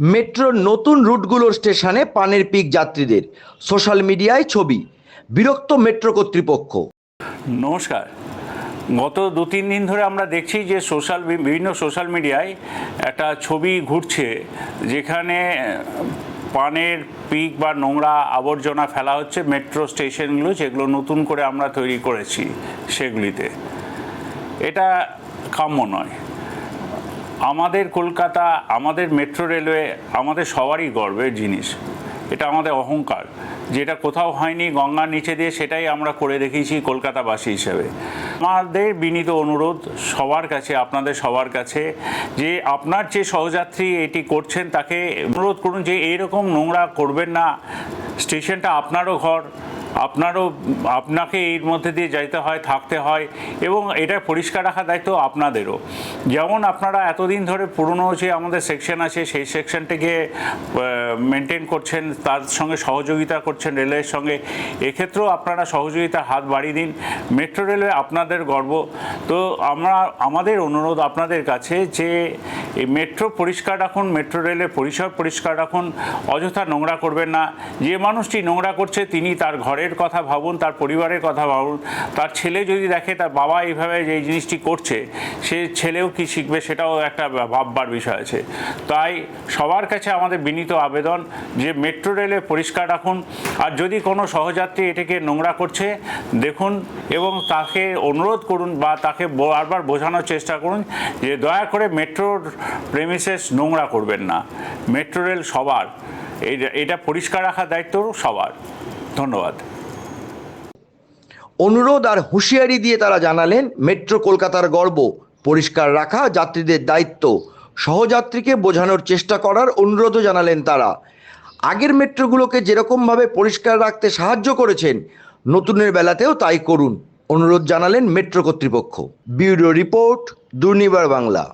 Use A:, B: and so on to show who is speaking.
A: মেট্রোর নতুন রুটগুলোর স্টেশনে পানের পিক যাত্রীদের সোশ্যাল মিডিয়ায় ছবি, বিরক্ত মেট্রো কর্তৃপক্ষ।
B: নমস্কার। গত দু তিন দিন ধরে আমরা দেখছি যে সোশ্যাল বিভিন্ন সোশ্যাল মিডিয়ায় একটা ছবি ঘুরছে, যেখানে পানের পিক বা নোংরা আবর্জনা ফেলা হচ্ছে মেট্রো স্টেশনগুলো, যেগুলো নতুন করে আমরা তৈরি করেছি সেগুলিতে। এটা কাম্য নয়। আমাদের কলকাতা, আমাদের মেট্রো রেলওয়ে আমাদের সবারই গর্বের জিনিস। এটা আমাদের অহংকার। যেটা কোথাও হয়নি, গঙ্গার নিচে দিয়ে সেটাই আমরা করে দেখিয়েছি কলকাতাবাসী হিসেবে। আমাদের বিনীত অনুরোধ সবার কাছে, আপনাদের সবার কাছে, যে আপনার যে সহযাত্রী এটি করছেন, তাকে অনুরোধ করুন যে এইরকম নোংরা করবেন না। স্টেশনটা আপনারও ঘর আপনারও আপনাকে এর মধ্যে দিয়ে যাইতে হয়, থাকতে হয় এবং এটা পরিষ্কার রাখা দায়িত্ব আপনাদেরও। যেমন আপনারা এতদিন ধরে পুরনো যে আমাদের সেকশন আছে, সেই সেকশনটিকে মেনটেন করছেন, তার সঙ্গে সহযোগিতা করছেন রেলের সঙ্গে, এক্ষেত্রেও আপনারা সহযোগিতার হাত বাড়িয়ে দিন। মেট্রো রেলওয়ে আপনাদের গর্ব। তো আমরা, আমাদের অনুরোধ আপনাদের কাছে যে, এই মেট্রো পরিষ্কার রাখুন মেট্রো রেলের পরিসর পরিষ্কার রাখুন, অযথা নোংরা করবেন না। যে মানুষটি নোংরা করছে, তিনি তার ঘরের কথা ভাবুন, তার পরিবারের কথা ভাবুন, তার ছেলে যদি দেখে তার বাবা এইভাবে যে জিনিসটি করছে, সে ছেলেও কি শিখবে সেটাও একটা ভাববার বিষয় আছে। তাই সবার কাছে আমাদের বিনীত আবেদন যে মেট্রো রেলে পরিষ্কার রাখুন। আর যদি কোনো সহযাত্রী এটাকে নোংরা করছে, দেখুন এবং তাকে অনুরোধ করুন বা তাকে বারবার বোঝানোর চেষ্টা করুন যে দয়া করে মেট্রোর প্রেমিসেস নোংরা করবেন না। মেট্রো রেল সবার। এটা- পরিষ্কার রাখার দায়িত্ব সবার। ধন্যবাদ।
A: অনুরোধ আর হুঁশিয়ারি দিয়ে তারা জানালেন, মেট্রো কলকাতার গর্ব পরিষ্কার রাখা যাত্রীদের দায়িত্ব। সহযাত্রীকে বোঝানোর চেষ্টা করার অনুরোধও জানালেন তারা। আগের মেট্রোগুলোকে যেরকমভাবে পরিষ্কার রাখতে সাহায্য করেছেন, নতুনের বেলাতেও তাই করুন। অনুরোধ জানালেন মেট্রো কর্তৃপক্ষ। ব্যুরো রিপোর্ট, দুর্নিবার বাংলা।